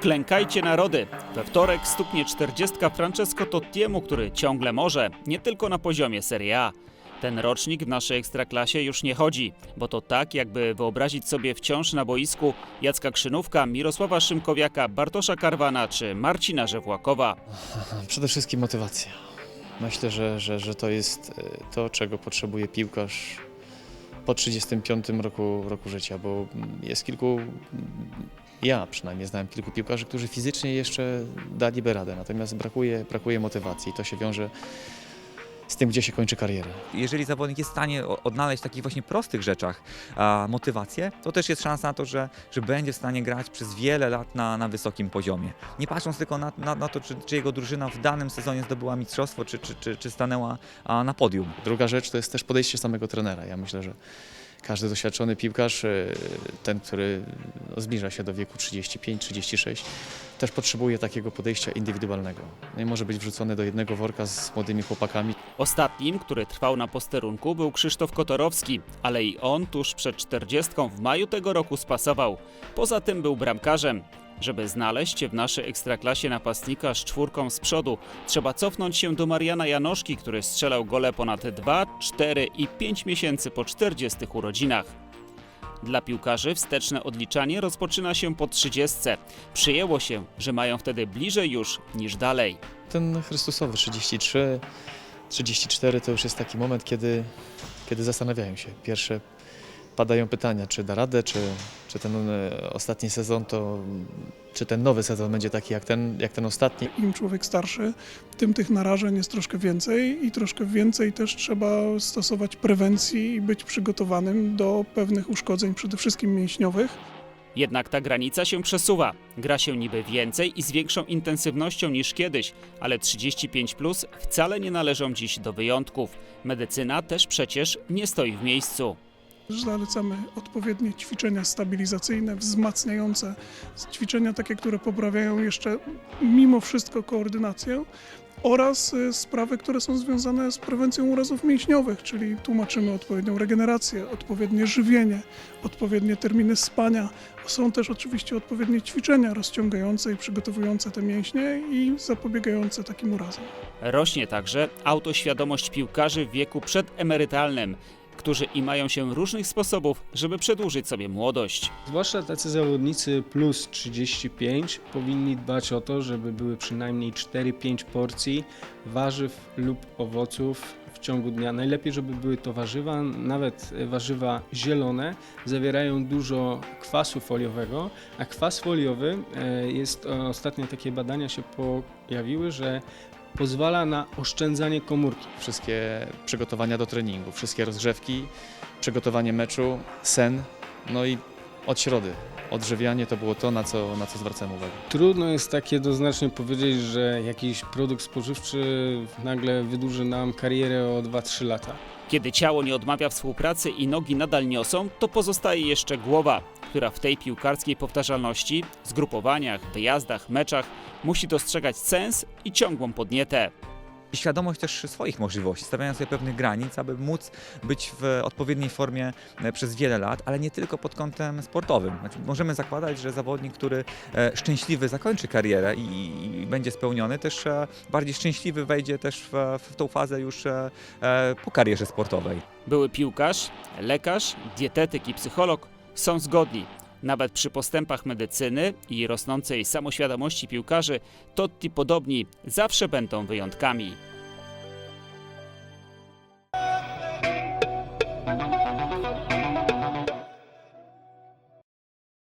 Klękajcie narody. We wtorek stuknie 40 Francesco Tottiemu, który ciągle może, nie tylko na poziomie Serie A. Ten rocznik w naszej ekstraklasie już nie chodzi, bo to tak, jakby wyobrazić sobie wciąż na boisku Jacka Krzynówka, Mirosława Szymkowiaka, Bartosza Karwana czy Marcina Żewłakowa. Przede wszystkim motywacja. Myślę, że, że, że to jest e, to, czego potrzebuje piłkarz po 35 roku, roku życia, bo jest kilku, ja przynajmniej znałem kilku piłkarzy, którzy fizycznie jeszcze daliby radę, natomiast brakuje, brakuje motywacji. To się wiąże z tym, gdzie się kończy kariera. Jeżeli zawodnik jest w stanie odnaleźć w takich właśnie prostych rzeczach a, motywację, to też jest szansa na to, że, że będzie w stanie grać przez wiele lat na, na wysokim poziomie. Nie patrząc tylko na, na, na to, czy, czy jego drużyna w danym sezonie zdobyła mistrzostwo, czy, czy, czy, czy stanęła a, na podium. Druga rzecz to jest też podejście samego trenera. Ja myślę, że każdy doświadczony piłkarz, e, ten, który no, zbliża się do wieku 35-36, też potrzebuje takiego podejścia indywidualnego. Nie może być wrzucony do jednego worka z młodymi chłopakami. Ostatnim, który trwał na posterunku, był Krzysztof Kotorowski, ale i on tuż przed 40 w maju tego roku spasował. Poza tym był bramkarzem. Żeby znaleźć w naszej ekstraklasie napastnika z czwórką z przodu, trzeba cofnąć się do Mariana Janoszki, który strzelał gole ponad 2, 4 i 5 miesięcy po 40 urodzinach. Dla piłkarzy wsteczne odliczanie rozpoczyna się po 30. Przyjęło się, że mają wtedy bliżej już niż dalej. Ten Chrystusowy 33, 34 to już jest taki moment, kiedy, kiedy zastanawiają się. Pierwsze padają pytania, czy da radę, czy, czy ten e, ostatni sezon to, czy ten nowy sezon będzie taki jak ten, jak ten ostatni. Im człowiek starszy, tym tych narażeń jest troszkę więcej i troszkę więcej też trzeba stosować prewencji i być przygotowanym do pewnych uszkodzeń, przede wszystkim mięśniowych. Jednak ta granica się przesuwa. Gra się niby więcej i z większą intensywnością niż kiedyś, ale 35 plus wcale nie należą dziś do wyjątków. Medycyna też przecież nie stoi w miejscu. Zalecamy odpowiednie ćwiczenia stabilizacyjne, wzmacniające, ćwiczenia takie, które poprawiają jeszcze mimo wszystko koordynację oraz y, sprawy, które są związane z prewencją urazów mięśniowych, czyli tłumaczymy odpowiednią regenerację, odpowiednie żywienie, odpowiednie terminy spania. Są też oczywiście odpowiednie ćwiczenia rozciągające i przygotowujące te mięśnie i zapobiegające takim urazom. Rośnie także autoświadomość piłkarzy w wieku przedemerytalnym, którzy imają się różnych sposobów, żeby przedłużyć sobie młodość. Zwłaszcza tacy zawodnicy plus 35 powinni dbać o to, żeby były przynajmniej 4-5 porcji warzyw lub owoców w ciągu dnia. Najlepiej, żeby były to warzywa, nawet warzywa zielone, zawierają dużo kwasu foliowego, a kwas foliowy e, jest, e, ostatnio takie badania się pojawiły, że pozwala na oszczędzanie komórki. Wszystkie przygotowania do treningu, wszystkie rozgrzewki, przygotowanie meczu, sen, no i od środy. Odżywianie to było to, na co, na co zwracałem uwagę. Trudno jest tak jednoznacznie powiedzieć, że jakiś produkt spożywczy nagle wydłuży nam karierę o 2-3 lata. Kiedy ciało nie odmawia współpracy i nogi nadal niosą, to pozostaje jeszcze głowa, która w tej piłkarskiej powtarzalności, zgrupowaniach, wyjazdach, meczach musi dostrzegać sens i ciągłą podnietę. I świadomość też swoich możliwości, stawiania sobie pewnych granic, aby móc być w odpowiedniej formie e, przez wiele lat, ale nie tylko pod kątem sportowym. Znaczy, możemy zakładać, że zawodnik, który e, szczęśliwy zakończy karierę i, i będzie spełniony, też e, bardziej szczęśliwy wejdzie też w, w tą fazę już po karierze sportowej. Były piłkarz, lekarz, dietetyk i psycholog są zgodni. Nawet przy postępach medycyny i rosnącej samoświadomości piłkarzy, Totti podobni zawsze będą wyjątkami.